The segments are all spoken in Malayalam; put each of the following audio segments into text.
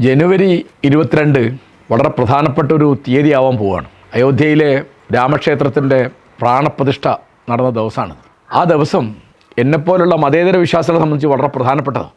ജനുവരി ഇരുപത്തിരണ്ട് വളരെ പ്രധാനപ്പെട്ട ഒരു തീയതി ആവാൻ പോവുകയാണ് അയോധ്യയിലെ രാമക്ഷേത്രത്തിന്റെ പ്രാണപ്രതിഷ്ഠ നടന്ന ദിവസമാണ് ആ ദിവസം എന്നെപ്പോലുള്ള മതേതര വിശ്വാസികളെ സംബന്ധിച്ച് വളരെ പ്രധാനപ്പെട്ടതാണ്.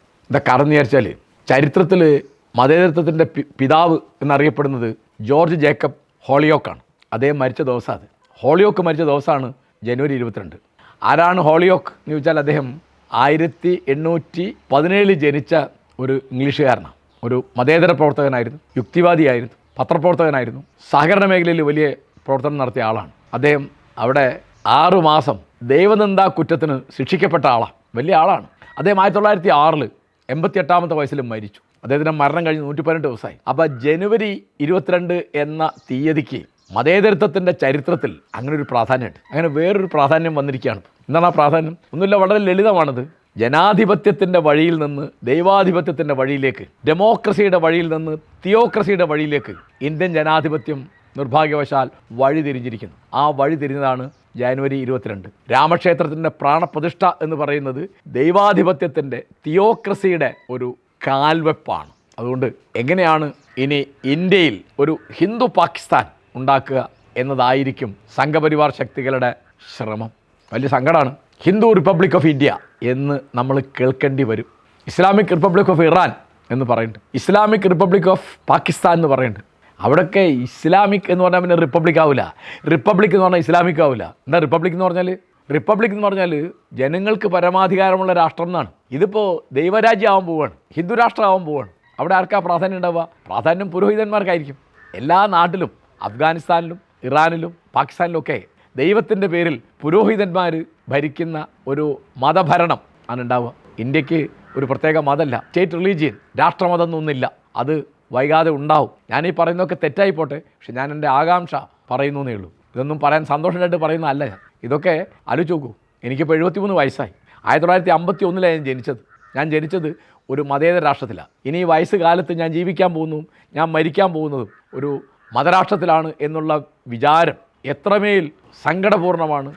കാരണം എന്ന് വിചാരിച്ചാൽ ചരിത്രത്തിൽ മതേതരത്വത്തിന്റെ പിതാവ് എന്നറിയപ്പെടുന്നത് ജോർജ് ജേക്കബ് ഹോളിയോക്കാണ്. അദ്ദേഹം മരിച്ച ദിവസം അത്. ഹോളിയോക്ക് മരിച്ച ദിവസമാണ് ജനുവരി ഇരുപത്തിരണ്ട്. ആരാണ് ഹോളിയോക്ക് എന്ന് ചോദിച്ചാൽ അദ്ദേഹം ആയിരത്തി എണ്ണൂറ്റി പതിനേഴിൽ ജനിച്ച ഒരു ഇംഗ്ലീഷുകാരനാണ്. ഒരു മതേതര പ്രവർത്തകനായിരുന്നു യുക്തിവാദിയായിരുന്നു പത്രപ്രവർത്തകനായിരുന്നു സഹകരണ മേഖലയിൽ വലിയ പ്രവർത്തനം നടത്തിയ ആളാണ്. അദ്ദേഹം അവിടെ ആറുമാസം ദൈവനിന്ദാ കുറ്റത്തിന് ശിക്ഷിക്കപ്പെട്ട ആളാണ് വലിയ ആളാണ്. അദ്ദേഹം ആയിരത്തി തൊള്ളായിരത്തി ആറിൽ എൺപത്തി എട്ടാമത്തെ വയസ്സിൽ മരിച്ചു. അദ്ദേഹത്തിന്റെ മരണം കഴിഞ്ഞ് നൂറ്റി പതിനെട്ട് ദിവസമായി. അപ്പോൾ ജനുവരി ഇരുപത്തിരണ്ട് എന്ന തീയതിക്ക് മതേതരത്വത്തിന്റെ ചരിത്രത്തിൽ അങ്ങനെ ഒരു പ്രാധാന്യമുണ്ട്. അങ്ങനെ വേറൊരു പ്രാധാന്യം വന്നിരിക്കുകയാണ്. എന്താണ് ആ പ്രാധാന്യം? ഒന്നുമില്ല വളരെ ലളിതമാണത്. ജനാധിപത്യത്തിന്റെ വഴിയിൽ നിന്ന് ദൈവാധിപത്യത്തിന്റെ വഴിയിലേക്ക് ഡെമോക്രസിയുടെ വഴിയിൽ നിന്ന് തിയോക്രസിയുടെ വഴിയിലേക്ക് ഇന്ത്യൻ ജനാധിപത്യം നിർഭാഗ്യവശാൽ വഴി തിരിഞ്ഞിരിക്കുന്നു ആ വഴി തിരിഞ്ഞതാണ് ജാനുവരി ഇരുപത്തിരണ്ട്. രാമക്ഷേത്രത്തിന്റെ പ്രാണപ്രതിഷ്ഠ എന്ന് പറയുന്നത് ദൈവാധിപത്യത്തിന്റെ തിയോക്രസിയുടെ ഒരു കാൽവെപ്പാണ്. അതുകൊണ്ട് എങ്ങനെയാണ് ഇനി ഇന്ത്യയിൽ ഒരു ഹിന്ദു പാകിസ്ഥാൻ ഉണ്ടാക്കുക എന്നതായിരിക്കും സംഘപരിവാർ ശക്തികളുടെ ശ്രമം. വലിയ സങ്കടമാണ് ഹിന്ദു റിപ്പബ്ലിക് ഓഫ് ഇന്ത്യ. എന്ന് നമ്മൾ കേൾക്കേണ്ടി വരും. ഇസ്ലാമിക് റിപ്പബ്ലിക് ഓഫ് ഇറാൻ എന്ന് പറയുന്നുണ്ട്. ഇസ്ലാമിക് റിപ്പബ്ലിക് ഓഫ് പാകിസ്ഥാൻ എന്ന് പറയുന്നുണ്ട്. അവിടെയൊക്കെ ഇസ്ലാമിക് എന്ന് പറഞ്ഞാൽ പിന്നെ റിപ്പബ്ലിക് ആവില്ല റിപ്പബ്ലിക് എന്ന് പറഞ്ഞാൽ ഇസ്ലാമിക് ആവില്ല എന്താ റിപ്പബ്ലിക് എന്ന് പറഞ്ഞാൽ? റിപ്പബ്ലിക് എന്ന് പറഞ്ഞാൽ ജനങ്ങൾക്ക് പരമാധികാരമുള്ള രാഷ്ട്രം എന്നാണ്. ഇതിപ്പോൾ ദൈവരാജ്യം ആവാൻ പോവുകയാണ് ഹിന്ദു രാഷ്ട്രം ആവാൻ പോവുകയാണ് അവിടെ ആർക്കാ പ്രാധാന്യം ഉണ്ടാവുക? പ്രാധാന്യം പുരോഹിതന്മാർക്കായിരിക്കും. എല്ലാ നാട്ടിലും അഫ്ഗാനിസ്ഥാനിലും ഇറാനിലും പാകിസ്ഥാനിലും ഒക്കെ ദൈവത്തിന്റെ പേരിൽ പുരോഹിതന്മാർ ഭരിക്കുന്ന ഒരു മതഭരണം ആണ് ഉണ്ടാവുക ഇന്ത്യയ്ക്ക് ഒരു പ്രത്യേക മതമല്ല. സ്റ്റേറ്റ് റിലീജിയൻ രാഷ്ട്രമതമൊന്നുമില്ല അത് വൈകാതെ ഉണ്ടാവും. ഞാനീ പറയുന്നതൊക്കെ തെറ്റായി പോട്ടെ പക്ഷെ ഞാൻ എന്റെ ആകാംക്ഷ പറയുന്നു എന്നേ ഉള്ളൂ. ഇതൊന്നും പറയാൻ സന്തോഷമായിട്ട് പറയുന്നതല്ല ഞാൻ. ഇതൊക്കെ ആലോചിച്ച് നോക്കൂ. എനിക്കിപ്പോൾ എഴുപത്തിമൂന്ന് വയസ്സായി. ആയിരത്തി തൊള്ളായിരത്തി അമ്പത്തി ഒന്നിലാണ് ഞാൻ ജനിച്ചത്. ഞാൻ ജനിച്ചത് ഒരു മതേതര രാഷ്ട്രത്തിലാണ്. ഇനി ഈ വയസ്സ് കാലത്ത് ഞാൻ ജീവിക്കാൻ പോകുന്നതും ഞാൻ മരിക്കാൻ പോകുന്നതും ഒരു മതരാഷ്ട്രത്തിലാണ് എന്നുള്ള വിചാരം എത്രമേൽ സങ്കടപൂർണമാണ്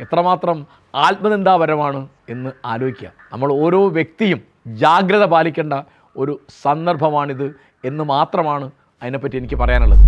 എത്രമാത്രം ആത്മനിന്ദാപരമാണ് എന്ന് ആലോചിക്കുക. നമ്മൾ ഓരോ വ്യക്തിയും ജാഗ്രത പാലിക്കേണ്ട ഒരു സന്ദർഭമാണിത് എന്ന് മാത്രമാണ് അതിനെപ്പറ്റി എനിക്ക് പറയാനുള്ളത്.